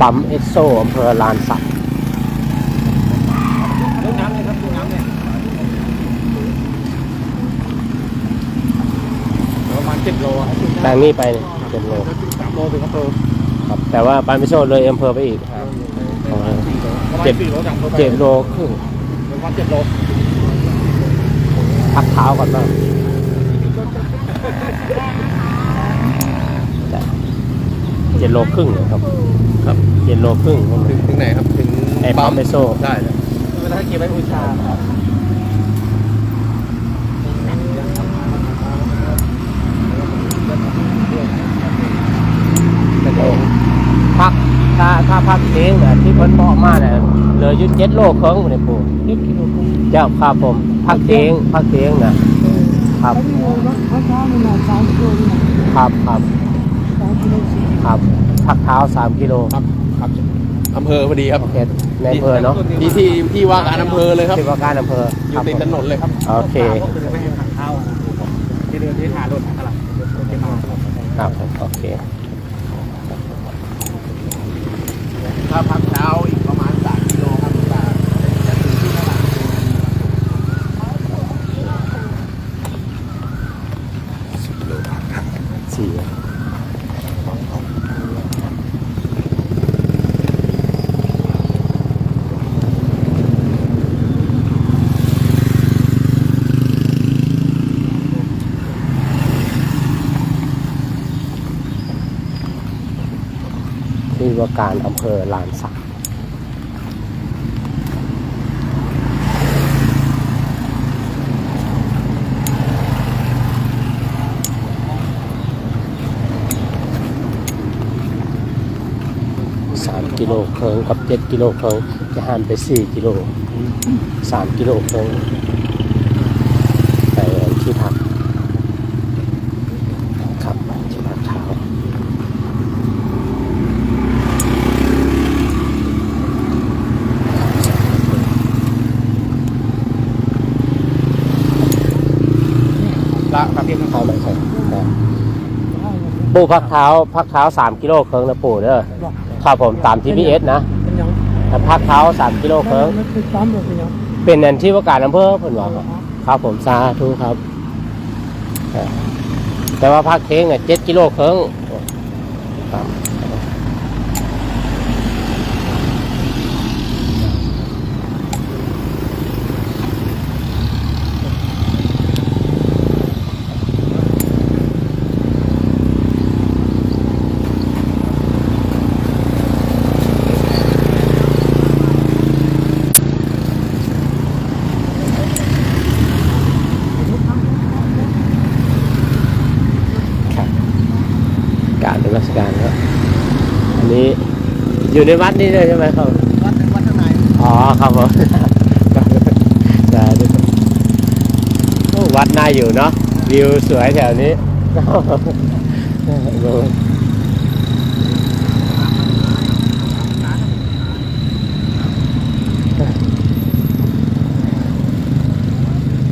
ปั๊มเอสโซอำเภอลานสักลูกน้ำเลยครับลูกน้ำเลยประมาณเจ็ดโลอะทางนี้ไปเนี่ยเจ็ดโลสามโลถึงอำเภอครับ แต่ว่าปั๊มเอสโซเลยอำเภอไปอีกเจ็ดสี่โลจากอำภอไปเจ็ดโลครึ่งประมาณเจ็ดโลพักเท้าก่อนบ้าง เจ็ดโลครึ่งนะครับครับเจ็ดโลครึ่งถึงถึงไหนครับถึงไอ้ปั๊มเอสโซได้เลยเวลาเก็บไว้บูชาครับพักถ้าถ้าพักเองเนี่ยที่เพิ่นบอกมาเนี่ยเหลืออยู่เจ็ดโลครึ่งเนี่ยปู่นิดกิโลกรัมเจ้าครับผมพักเองพักเองนะครับเขาที่รถเขาเช้ามันหน่อยสามกิโลนี่นะครับครับสามกิโลสี่ ครับพักเท้าสามกิโลครับครับอำเภอพอดีครับโอเคในอำเภอเนาะที่ที่ที่ว่าการอำเภอเลยครับที่ว่าการอำเภออคยู่รับติดถนนเลยครับโอเคไม่ให้ทางเข้าที่เดินที่หารถตลาดครับโอเคถ้าพักเช้าอีกประมาณสามกิโลครับจะถึงที่ตลาดสี่ ที่ว่าการอำเภอลานสักสามกิโลเคิงกับเจ็ดกิโลเคิงจะหันไปสี่กิโลสามกิโลเคิงไปที่พักครับที่พักเช้าละ ครับที่เขาไม่ใช่ครับปูพักเท้าพักเท้าสามกิโลเคิงนะปูเด้อบอกครับผมตาม GPS นะเป็นยังแต่พักเท้าสามกิโลเคิงมันคือปั๊มหรือเป็นยังเป็นนันที่ว่าการอำเภอเพิ่นว่าครับครับผมสาธุครับเอ่อแต่ว่าพักเค้งอะเจ็ดกิโลเคิงครับการเป็นราชการครับอันนี้ อยู่ในวัดนี่เลยใช่ไหมครับ วัดวัดข้างในอ๋อครับผมสาธุครับโอ้วัดน่าอยู่เนาะวิวสวยแถวนี้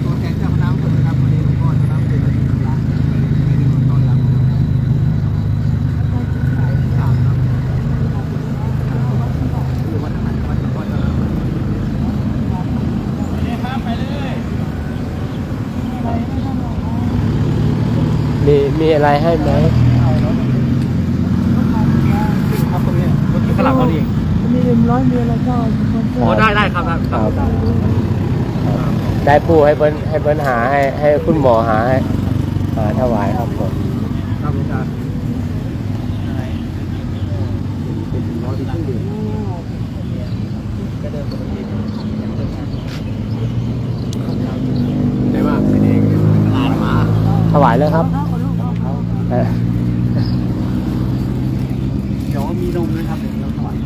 ตัวแทนเจ้าคณะคนนะครับวันนี้หลวงพ่อจะรับเป็นร้านต้อนรับอยู่วัดข้างในวัดหลวงพ่อจะรับนี่ครับไปเลย มีมีอะไรให้ไหมครับตรงนี้รถข้างหลังเขานี่มีเอ็มร้อยมีอะไรก็คนโอ้ได้ได้ครับครับครับได้ปูให้เพิ่นให้เพิ่นหาให้ให้คุณหมอหาให้หาถวายครับผมครับอาจารย์ได้มากเป็นเองตลาดมาถวายเลยครับ เดี๋ยวมีลมนะครับเดี๋ยวเราถวาย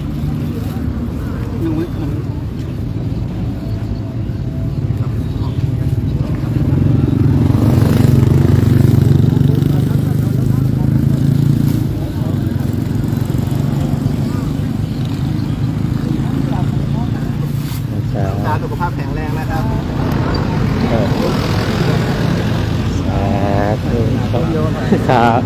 นมนมส ครับ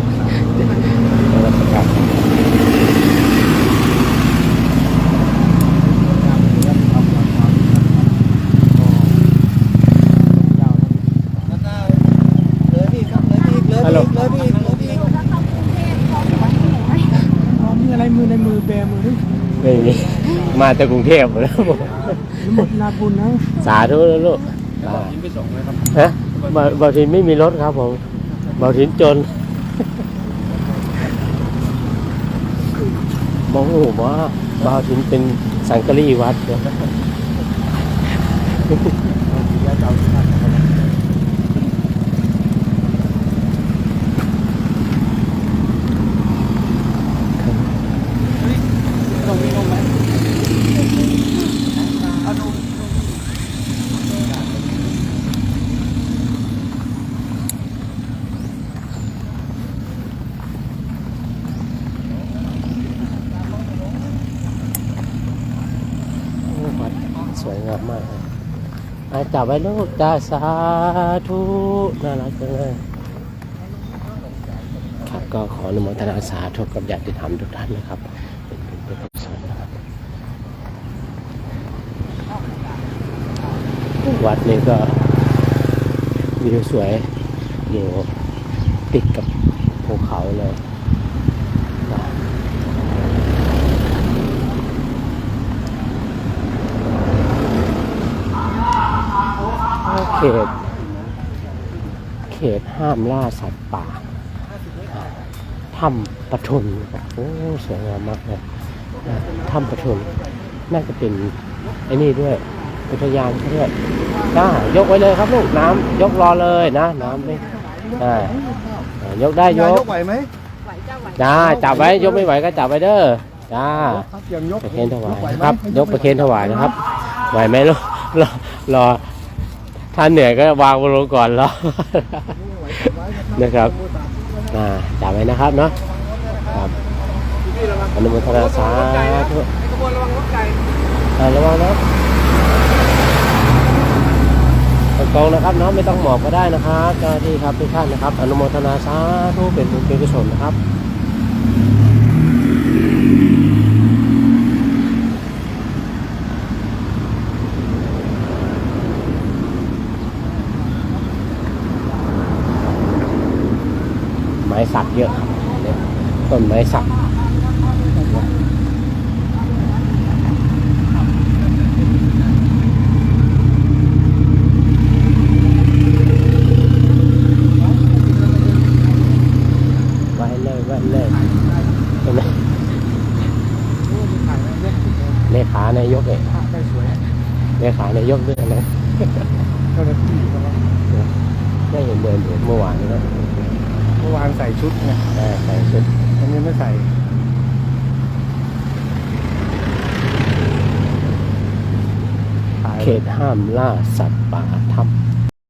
ไม่มีมาจากกรุงเทพหแล้วหมดหมดาบุญนะ สาธุแล้วลูกไปสองไหมครับฮะบางทีไม่มีรถครับผม บาทินจนมองหูว่าบาทินเป็นสังกะรีวัดเนอ วยงามมากอาจับไว้ลูกจ้าสาธุน่ารักจังเลยครับก็ขออนุโมทนาสาธุกับญาติธรรมทุกท่านนะครับ เป็นบุญเป็นกุศลนะครับวัดนี้ก็วิวสวยอยู่ติดกับภูเขาเลยนะ เขต เขตห้ามล่าสัตว์ป่าถ้ำปะทุนนะครับโอ้สวยงามมากเลยนะถ้ำปะทุนน่าจะเป็นไอ้นี่ด้วยอุทยานเขาด้วยจ้ายกไว้เลยครับลูกน้ำยกรอเลยนะ น้ำไม่อ่าอ่ายกได้ยยายกกไหวไหมจ้าจับไว้ยกไม่ไหวก็จับไว้เด้อจ้าครับยังยกประเคนถวายไหมนะครับ ยกประเคนถวายนะครับ ไหวไหมลูกรอรอ ถ้าเหนื่อยก็วางบนลงก่อนรอนะครับอ่าจับไว้นะครับเนาะครับอนุโมทนาสาธุขบวนระวังรถไก่ระวังนะตรงนะครับเนาะไม่ต้องหมอบก็ได้นะครับเจ้าหน้าที่ครับทุกท่านนะครับ อนุโมทนาสาธุเป็นบุญเป็นกุศลนะครับ สักเยอะครับเนี่ยต้นไม้สักไว้เลยไว้เลยเห็นไหมเลขานายกเองได้สวยเลขานายกด้วยอะไรเจ้าหน้าที่เขาว่าได้เห็นเดินอยู่เมื่อวานนี้นะเมื่อวานใส่ชุดไงเออใส่ชุดอันนี้ไม่ใส่เขตห้ามล่าสัตว์ป่าถ้ำ